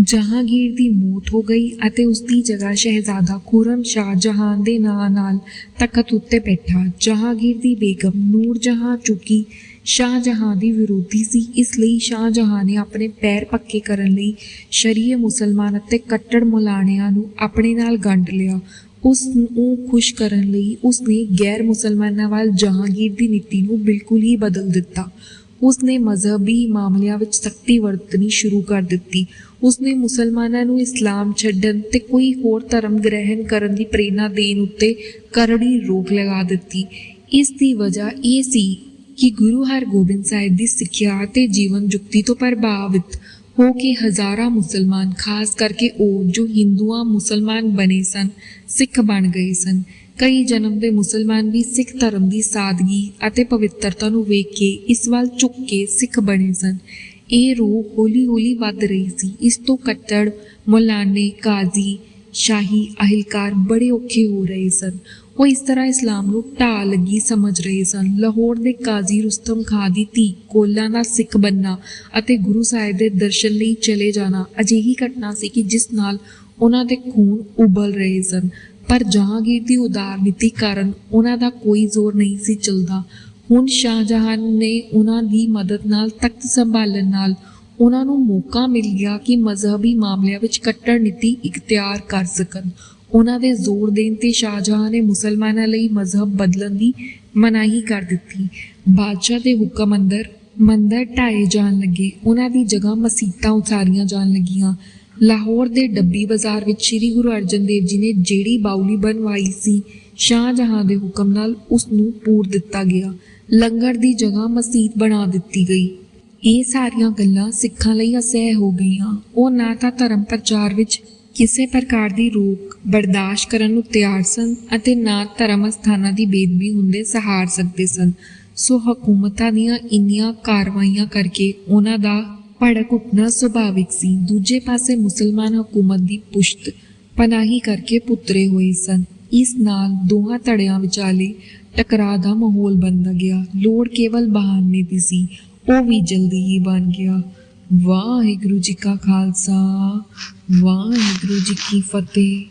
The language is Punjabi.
ਜਹਾਂਗੀਰ ਦੀ ਮੌਤ ਹੋ ਗਈ ਅਤੇ ਉਸ ਦੀ ਜਗ੍ਹਾ ਸ਼ਹਿਜ਼ਾਦਾ ਖੁਰਮ ਸ਼ਾਹ ਜਹਾਂ ਦੇ ਨਾਂ ਨਾਲ ਤਖਤ ਉੱਤੇ ਬੈਠਾ। ਜਹਾਂਗੀਰ ਦੀ ਬੇਗਮ ਨੂਰ ਜਹਾਂ ਚੁੱਕੀ ਸ਼ਾਹ ਜਹਾਂ ਦੀ ਵਿਰੋਧੀ ਸੀ। ਇਸ ਲਈ ਸ਼ਾਹ ਜਹਾਂ ਨੇ ਆਪਣੇ ਪੈਰ ਪੱਕੇ ਕਰਨ ਲਈ ਸ਼ਰੀਏ ਮੁਸਲਮਾਨ ਅਤੇ ਕੱਟੜ ਮੁਲਾਣਿਆਂ ਨੂੰ ਆਪਣੇ ਨਾਲ ਗੰਢ ਲਿਆ। ਉਸ ਨੂੰ ਖੁਸ਼ ਕਰਨ ਲਈ ਉਸ ਨੇ ਗੈਰ ਮੁਸਲਮਾਨਾਂ ਵੱਲ ਜਹਾਂਗੀਰ ਦੀ ਨੀਤੀ ਨੂੰ ਬਿਲਕੁਲ ਹੀ ਬਦਲ ਦਿੱਤਾ। ਉਸ ਨੇ ਮਜ਼ਹਬੀ ਮਾਮਲਿਆਂ ਵਿੱਚ ਸਖਤੀ ਵਰਤਣੀ ਸ਼ੁਰੂ ਕਰ ਦਿੱਤੀ। ਉਸ ਨੇ ਮੁਸਲਮਾਨਾਂ ਨੂੰ ਇਸਲਾਮ ਛੱਡਣ ਤੇ ਕੋਈ ਹੋਰ ਧਰਮ ਗ੍ਰਹਿਣ ਕਰਨ ਦੀ ਪ੍ਰੇਰਣਾ ਦੇਣ ਉੱਤੇ ਕਰੜੀ ਰੋਕ ਲਗਾ ਦਿੱਤੀ। ਇਸ ਦੀ ਵਜ੍ਹਾ ਇਹ ਸੀ ਕਿ ਗੁਰੂ ਹਰਗੋਬਿੰਦ ਸਾਹਿਬ ਦੀ ਸਿੱਖਿਆ ਤੇ ਜੀਵਨ ਜੁਗਤੀ ਤੋਂ ਪ੍ਰਭਾਵਿਤ ਹੋ ਕੇ ਹਜ਼ਾਰਾਂ ਮੁਸਲਮਾਨ, ਖਾਸ ਕਰਕੇ ਉਹ ਜੋ ਹਿੰਦੂਆਂ ਮੁਸਲਮਾਨ ਬਣੇ ਸਨ, ਸਿੱਖ ਬਣ ਗਏ ਸਨ। ਕਈ ਜਨਮ ਦੇ ਮੁਸਲਮਾਨ ਵੀ ਸਿੱਖ ਧਰਮ ਦੀ ਸਾਦਗੀ ਅਤੇ ਪਵਿੱਤਰਤਾ ਨੂੰ ਵੇਖ ਕੇ ਇਸ ਵੱਲ ਝੁੱਕ ਕੇ ਸਿੱਖ ਬਣੇ ਸਨ। ਇਹ ਰੂਹ ਹੌਲੀ-ਹੌਲੀ ਵੱਧ ਰਹੀ ਸੀ। ਇਸ ਤੋਂ ਕੱਟੜ ਮੌਲਾਨੇ ਕਾਜ਼ੀ ਸ਼ਾਹੀ ਅਹਿਲਕਾਰ ਬੜੇ ਔਖੇ ਹੋ ਰਹੇ ਸਨ। ਉਹ ਇਸ ਤਰ੍ਹਾਂ ਇਸਲਾਮ ਨੂੰ ਢਾਹ ਲੱਗੀ ਸਮਝ ਰਹੇ ਸਨ। ਲਾਹੌਰ ਦੇ ਕਾਜ਼ੀ ਰੁਸਤਮ ਖਾਂ ਦੀ ਧੀ ਕੋਲਾ ਦਾ ਸਿੱਖ ਬੰਨਾ ਅਤੇ ਗੁਰੂ ਸਾਹਿਬ ਦੇ ਦਰਸ਼ਨ ਲਈ ਚਲੇ ਜਾਣਾ ਅਜਿਹੀ ਘਟਨਾ ਸੀ ਕਿ ਜਿਸ ਨਾਲ ਉਹਨਾਂ ਦੇ ਖੂਨ ਉਬਲ ਰਹੇ ਸਨ। ਪਰ ਜਹਾਂਗੀਰ ਦੀ ਉਦਾਰ ਨੀਤੀ ਕਾਰਨ ਉਹਨਾਂ ਦਾ ਕੋਈ ਜ਼ੋਰ ਨਹੀਂ ਸੀ ਚੱਲਦਾ। ਹੁਣ ਸ਼ਾਹਜਹਾਨ ਨੇ ਉਹਨਾਂ ਦੀ ਮਦਦ ਨਾਲ ਤਖਤ ਸੰਭਾਲਣ ਨਾਲ ਉਹਨਾਂ ਨੂੰ ਮੌਕਾ ਮਿਲ ਗਿਆ ਕਿ ਮਜ਼ਹਬੀ ਮਾਮਲਿਆਂ ਵਿੱਚ ਕੱਟੜ ਨੀਤੀ ਇਖਤਿਆਰ ਕਰ ਸਕਣ। ਉਹਨਾਂ ਦੇ ਜ਼ੋਰ ਦੇਣ ਤੇ ਸ਼ਾਹਜਹਾਂ ਨੇ ਮੁਸਲਮਾਨਾਂ ਲਈ ਮਜ਼ਹਬ ਬਦਲਣ ਦੀ ਮਨਾਹੀ ਕਰ ਦਿੱਤੀ। ਬਾਦਸ਼ਾਹ ਦੇ ਹੁਕਮ ਅੰਦਰ ਮੰਦਰ ਢਾਏ ਜਾਣ ਲੱਗੇ। ਉਹਨਾਂ ਦੀ ਜਗ੍ਹਾ ਮਸੀਤਾਂ ਉਸਾਰੀਆਂ ਜਾਣ ਲੱਗੀਆਂ। ਲਾਹੌਰ ਦੇ ਡੱਬੀ ਬਾਜ਼ਾਰ ਵਿੱਚ ਸ੍ਰੀ ਗੁਰੂ ਅਰਜਨ ਦੇਵ ਜੀ ਨੇ ਜਿਹੜੀ ਬਾਉਲੀ ਬਣਵਾਈ ਸੀ, ਸ਼ਾਹਜਹਾਂ ਦੇ ਹੁਕਮ ਨਾਲ ਉਸ ਨੂੰ ਪੂਰ ਦਿੱਤਾ ਗਿਆ। ਲੰਗਰ ਦੀ ਜਗ੍ਹਾ ਮਸਜਿਦ ਬਣਾ ਦਿੱਤੀ ਗਈ। ਇਹ ਸਾਰੀਆਂ ਗੱਲਾਂ ਸਿੱਖਾਂ ਲਈ ਅਸਹਿ ਹੋ ਗਈਆਂ। ਉਹ ਨਾ ਤਾਂ ਧਰਮ ਪ੍ਰਚਾਰ ਵਿੱਚ ਕਿਸੇ ਪ੍ਰਕਾਰ ਦੀ ਰੋਕ, ਬਰਦਾਸ਼ਤ ਕਰਨ ਨੂੰ ਤਿਆਰ ਸਨ ਅਤੇ ਨਾ ਧਰਮ ਸਥਾਨਾਂ ਦੀ ਬੇਦਬੀ ਹੁੰਦੇ ਸਹਾਰ ਸਕਦੇ ਸਨ। ਸੋ ਹਕੂਮਤਾਂ ਦੀਆਂ ਇੰਨੀਆਂ ਕਾਰਵਾਈਆਂ ਕਰਕੇ ਉਹਨਾਂ ਦਾ ਭੜਕ ਉੱਠਣਾ ਸੁਭਾਵਿਕ ਸੀ। ਦੂਜੇ ਪਾਸੇ ਮੁਸਲਮਾਨ ਹਕੂਮਤ ਦੀ ਪੁਸ਼ਤ ਪਨਾਹੀ ਕਰਕੇ ਪੁੱਤਰੇ ਹੋਏ ਸਨ। ਇਸ ਨਾਲ ਦੋਹਾਂ ਧੜਿਆਂ ਵਿਚਾਲੇ ਟਕਰਾਅ ਦਾ ਮਾਹੌਲ ਬਣਦਾ ਗਿਆ। ਲੋੜ ਕੇਵਲ ਬਹਾਨੇ ਦੀ ਸੀ। ਉਹ ਵੀ ਜਲਦੀ ਹੀ ਬਣ ਗਿਆ। ਵਾਹਿਗੁਰੂ ਜੀ ਕਾ ਖਾਲਸਾ, ਵਾਹਿਗੁਰੂ ਜੀ ਕੀ ਫਤਿਹ।